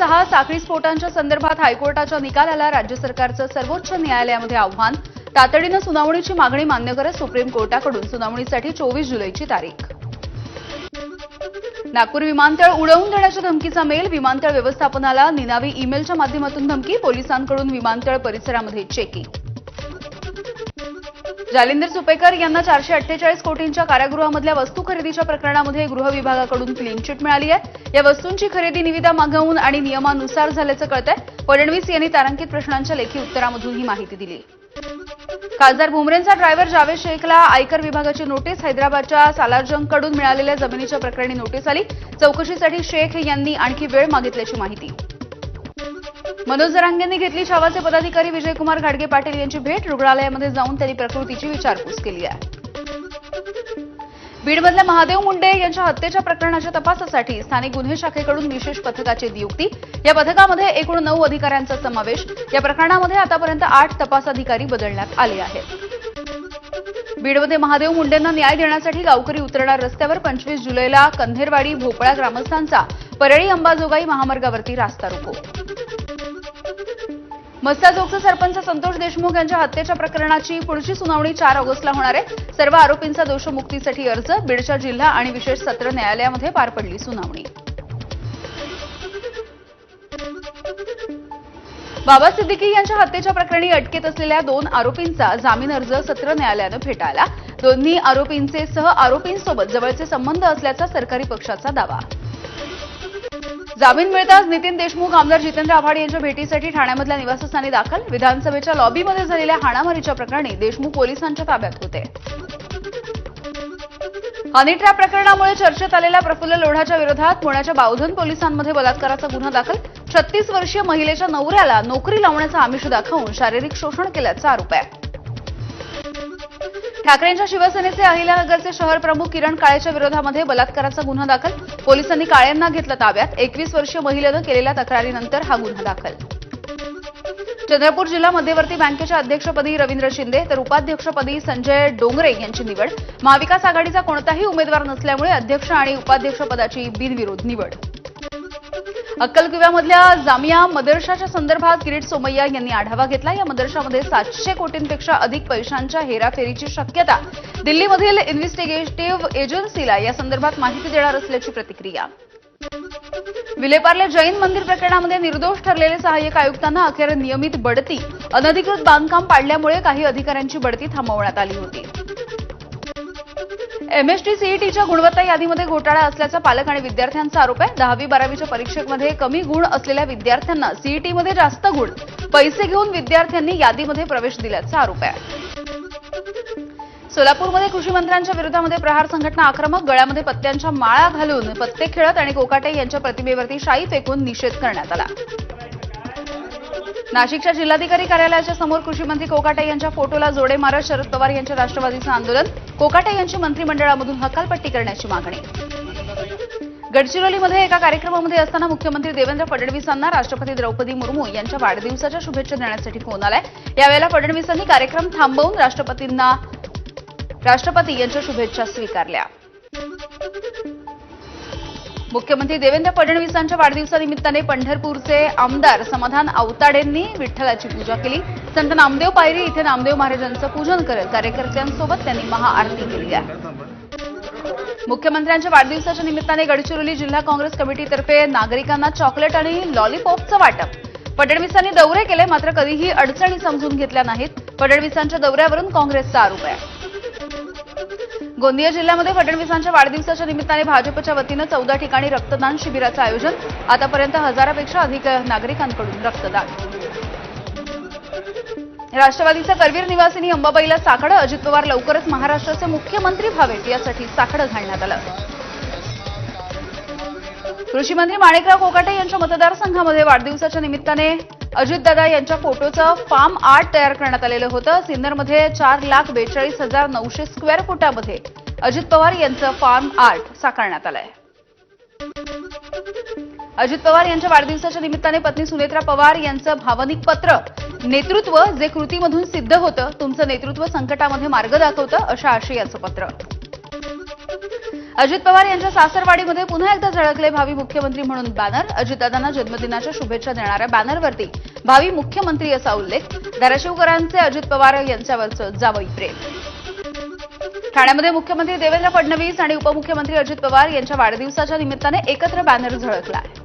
सहा साखळी स्फोटांच्या संदर्भात हायकोर्टाच्या निकालाला राज्य सरकारचं सर्वोच्च न्यायालयामध्ये आव्हान. तातडीनं सुनावणीची मागणी मान्य करत सुप्रीम कोर्टाकडून सुनावणीसाठी चोवीस जुलैची तारीख. नागपूर विमानतळ उडवून देण्याच्या धमकीचा मेल विमानतळ व्यवस्थापनाला निनावी ईमेलच्या माध्यमातून धमकी पोलिसांकडून विमानतळ परिसरामध्ये चेकिंग जालिंदर सुपेकर यांना चारशे अठ्ठेचाळीस कोटींच्या कारागृहामधल्या वस्तू खरेदीच्या प्रकरणामध्ये गृह विभागाकडून क्लीन चिट मिळाली आहे. या वस्तूंची खरेदी निविदा मागवून आणि नियमानुसार झाल्याचं कळतंय. फडणवीस यांनी तारांकित प्रश्नांच्या लेखी उत्तरामधून ही माहिती दिली. खासदार भुमरेंचा ड्रायव्हर जावेद शेखला आयकर विभागाची नोटीस हैदराबादच्या सालारजंगकडून मिळालेल्या जमिनीच्या प्रकरणी नोटीस आली. चौकशीसाठी शेख यांनी आणखी वेळ मागितल्याची माहिती. मनोज जरांगेंनी घेतली छावाचे पदाधिकारी विजयकुमार घाडगे पाटील यांची भेट. रुग्णालयामध्ये जाऊन त्यांनी प्रकृतीची विचारपूस केली आहे. बीडमधल्या महादेव मुंडे यांच्या हत्येच्या प्रकरणाच्या तपासासाठी स्थानिक गुन्हे शाखेकडून विशेष पथकाची नियुक्ती. या पथकामध्ये एकूण नऊ अधिकाऱ्यांचा समावेश. या प्रकरणामध्ये आतापर्यंत आठ तपास अधिकारी बदलण्यात आले आहेत. बीडमध्ये महादेव मुंडेंना न्याय देण्यासाठी गावकरी उतरणार रस्त्यावर पंचवीस जुलैला कंधेरवाडी भोपळा ग्रामस्थांचा. परळी अंबाजोगाई महामार्गावरती रास्ता रोको. मस्ताजोगचे सरपंच संतोष देशमुख यांच्या हत्येच्या प्रकरणाची पुढची सुनावणी चार ऑगस्टला होणार आहे. सर्व आरोपींचा दोषमुक्तीसाठी अर्ज बीडच्या जिल्हा आणि विशेष सत्र न्यायालयामध्ये पार पडली सुनावणी. बाबा सिद्दीकी यांच्या हत्येच्या प्रकरणी अटकेत असलेल्या दोन आरोपींचा जामीन अर्ज सत्र न्यायालयानं फेटाळला. दोन्ही आरोपींचे सह आरोपींसोबत जवळचे संबंध असल्याचा सरकारी पक्षाचा दावा. जामीन मिळताच नितीन देशमुख आमदार जितेंद्र आव्हाड यांच्या भेटीसाठी ठाण्यामधल्या निवासस्थानी दाखल. विधानसभेच्या लॉबीमध्ये झालेल्या हाणामारीच्या प्रकरणी देशमुख पोलिसांच्या ताब्यात होते. हनी प्रकरणामुळे चर्चेत आलेल्या प्रफुल्ल लोढाच्या विरोधात पुण्याच्या बावधन पोलिसांमध्ये बलात्काराचा गुन्हा दाखल. छत्तीस वर्षीय महिलेच्या नवऱ्याला नोकरी लावण्याचं आमिष दाखवून शारीरिक शोषण केल्याचा आरोप आहे. ठाकरेंच्या शिवसेनेचे अहिल्यानगरचे शहर प्रमुख किरण काळेच्या विरोधामध्ये बलात्काराचा गुन्हा दाखल. पोलिसांनी काळेंना घेतलं ताब्यात. एकवीस वर्षीय महिलेनं केलेल्या तक्रारीनंतर हा गुन्हा दाखल. चंद्रपूर जिल्हा मध्यवर्ती बँकेच्या अध्यक्षपदी रवींद्र शिंदे तर उपाध्यक्षपदी संजय डोंगरे यांची निवड. महाविकास आघाडीचा कोणताही उमेदवार नसल्यामुळे अध्यक्ष आणि उपाध्यक्षपदाची बिनविरोध निवड. अक्कलकुव्यामधल्या जामिया मदरशाच्या संदर्भात किरीट सोमय्या यांनी आढावा घेतला. या मदरशामध्ये सातशे कोटींपेक्षा अधिक पैशांच्या हेराफेरीची शक्यता दिल्लीमधील इन्व्हेस्टिगेटिव्ह एजन्सीला या संदर्भात माहिती देणार असल्याची प्रतिक्रिया. विलेपार्ले जैन मंदिर प्रकरणामध्ये निर्दोष ठरलेले सहाय्यक आयुक्तांना अखेर नियमित बढती अनधिकृत बांधकाम पाडल्यामुळे काही अधिकाऱ्यांची बढती थांबवण्यात आली होती. एमएसटी सीईटीच्या गुणवत्ता यादीमध्ये घोटाळा असल्याचा पालक आणि विद्यार्थ्यांचा आरोप आहे. दहावी बारावीच्या परीक्षेमध्ये कमी गुण असलेल्या विद्यार्थ्यांना सीईटीमध्ये जास्त गुण. पैसे घेऊन विद्यार्थ्यांनी यादीमध्ये प्रवेश दिल्याचा आरोप आहे. सोलापूरमध्ये कृषी मंत्र्यांच्या विरोधामध्ये प्रहार संघटना आक्रमक गळ्यामध्ये पत्त्यांच्या माळा घालून पत्ते खेळत आणि कोकाटे यांच्या प्रतिमेवरती शाई फेकून निषेध करण्यात आला. नाशिकच्या जिल्हाधिकारी कार्यालयाच्या समोर कृषी मंत्री कोकाटे यांच्या फोटोला जोडे मारत शरद पवार यांच्या राष्ट्रवादीचं आंदोलन. कोकाटे यांची मंत्रिमंडळामधून हकालपट्टी करण्याची मागणी. गडचिरोलीमध्ये एका कार्यक्रमामध्ये असताना मुख्यमंत्री देवेंद्र फडणवीसांना राष्ट्रपती द्रौपदी मुर्मू यांच्या वाढदिवसाच्या शुभेच्छा देण्यासाठी फोन आलाय. यावेळेला फडणवीसांनी कार्यक्रम थांबवून राष्ट्रपतींना राष्ट्रपती यांच्या शुभेच्छा स्वीकारल्या. मुख्यमंत्री देवेंद्र फडणवीसांच्या वाढदिवसानिमित्ताने पंढरपूरचे आमदार समाधान आवताडेंनी विठ्ठलाची पूजा केली. संत नामदेव पायरी इथे नामदेव महाराजांचं पूजन करत कार्यकर्त्यांसोबत त्यांनी महाआरती केली आहे. मुख्यमंत्र्यांच्या वाढदिवसाच्या निमित्ताने गडचिरोली जिल्हा काँग्रेस कमिटीतर्फे नागरिकांना चॉकलेट आणि लॉलीपॉपचं वाटप. फडणवीसांनी दौरे केले मात्र कधीही अडचणी समजून घेतल्या नाहीत. फडणवीसांच्या दौऱ्यावरून काँग्रेसचा आरोप आहे. गोंदिया जिल्ह्यामध्ये फडणवीसांच्या वाढदिवसाच्या निमित्ताने भाजपच्या वतीनं चौदा ठिकाणी रक्तदान शिबिराचं आयोजन. आतापर्यंत हजारापेक्षा अधिक नागरिकांकडून रक्तदान. राष्ट्रवादीचा करवीर निवासिनी अंबाबाईला साकडं अजित पवार लवकरच महाराष्ट्राचे मुख्यमंत्री व्हावेत यासाठी साकडं घालण्यात आलं. कृषी मंत्री माणिकराव कोकाटे यांच्या मतदारसंघामध्ये वाढदिवसाच्या निमित्ताने अजितदादा यांच्या फोटोचं फार्म आर्ट तयार करण्यात आलेलं होतं. सिन्नरमध्ये चार लाख बेचाळीस हजार नऊशे स्क्वेअर फुटामध्ये अजित पवार यांचं फार्म आर्ट साकारण्यात आलंय. अजित पवार यांच्या वाढदिवसाच्या निमित्ताने पत्नी सुनेत्रा पवार यांचं भावनिक पत्र नेतृत्व जे कृतीमधून सिद्ध होतं तुमचं नेतृत्व संकटामध्ये मार्ग दाखवतं अशा आशयाचं पत्र. अजित पवार यांच्या सासरवाडीमध्ये पुन्हा एकदा झळकले भावी मुख्यमंत्री म्हणून बॅनर अजितदादांना जन्मदिनाच्या शुभेच्छा देणाऱ्या बॅनरवरती भावी मुख्यमंत्री असा उल्लेख. धाराशिवकरांचे अजित पवार यांच्यावरचं जावई प्रेम. ठाण्यामध्ये मुख्यमंत्री देवेंद्र फडणवीस आणि उपमुख्यमंत्री अजित पवार यांच्या वाढदिवसाच्या निमित्ताने एकत्र बॅनर झळकला आहे.